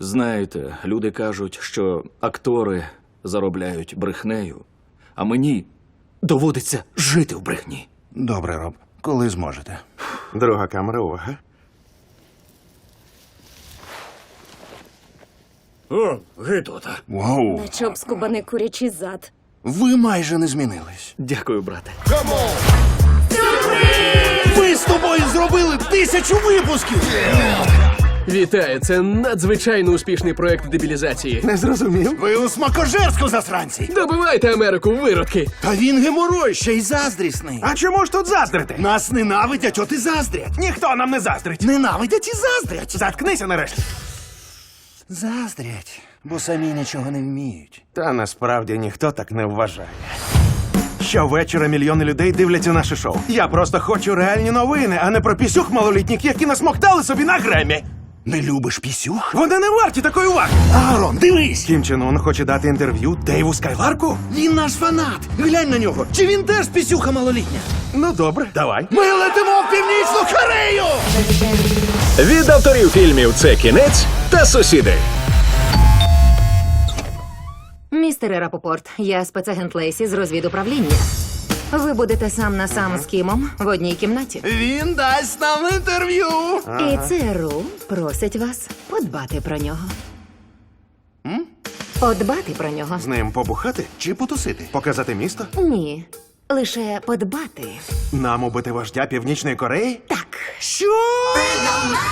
Знаєте, люди кажуть, що актори заробляють брехнею, а мені доводиться жити в брехні. Добре, Роб, коли зможете. Друга камера, увага. О, гидота. Вау! Наче обскубаний курячий зад. Ви майже не змінились. Дякую, брате. Ви з тобою зробили тисячу випусків! Вітаю, це надзвичайно успішний проект дебілізації. Не зрозумів? Ви у смакожерську засранці! Добивайте Америку, виродки! Та він геморой, ще й заздрісний. А чому ж тут заздрити? Нас ненавидять, от і заздрять. Ніхто нам не заздрить. Ненавидять і заздрять. Заткнися нарешті. Заздрять, бо самі нічого не вміють. Та насправді ніхто так не вважає. Щовечора мільйони людей дивляться наше шоу. Я просто хочу реальні новини, а не про пісюх малолітніх, які насмоктали собі на гремі. Не любиш пісюх? Вони не варті такої уваги. Аарон, дивись! Кім Чен Ун хоче дати інтерв'ю Дейву Скайларку? Він наш фанат. Глянь на нього. Чи він теж пісюха малолітня? Ну добре, давай. Ми летимо в північну Корею! Від авторів фільмів це кінець та сусіди. Містере Рапопорт, я спецагент Лейсі з розвідуправління. Ви будете сам на сам з Кімом в одній кімнаті. Він дасть нам інтерв'ю. І ЦРУ просить вас подбати про нього. Подбати про нього. З ним побухати Чи потусити? Показати місто? Ні. Лише подбати. Нам убити вождя Північної Кореї? Так. Що?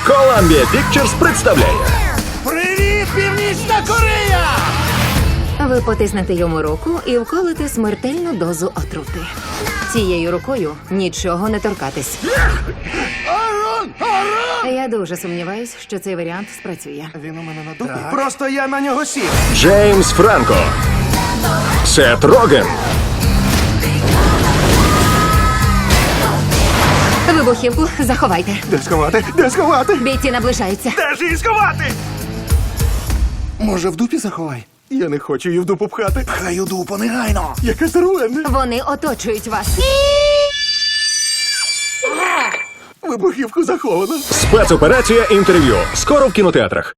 Columbia Pictures представляє Привіт, Північна Корея! Ви потиснете йому руку і вколите смертельну дозу отрути. Цією рукою нічого не торкатись. Арон! Арон! Я дуже сумніваюсь, що цей варіант спрацює. Він у мене на дупі. Просто я на нього сів. Джеймс Франко, Сет Роген, Вибухівку заховайте. Де сховати? Де сховати? Бійці наближаються. Де ж її сховати? Може, в дупі заховай? Я не хочу її в дупу пхати. Хай у дупу негайно. Яке здоровенне. Вони оточують вас. Вибухівку заховано. спецоперація інтерв'ю. Скоро в кінотеатрах.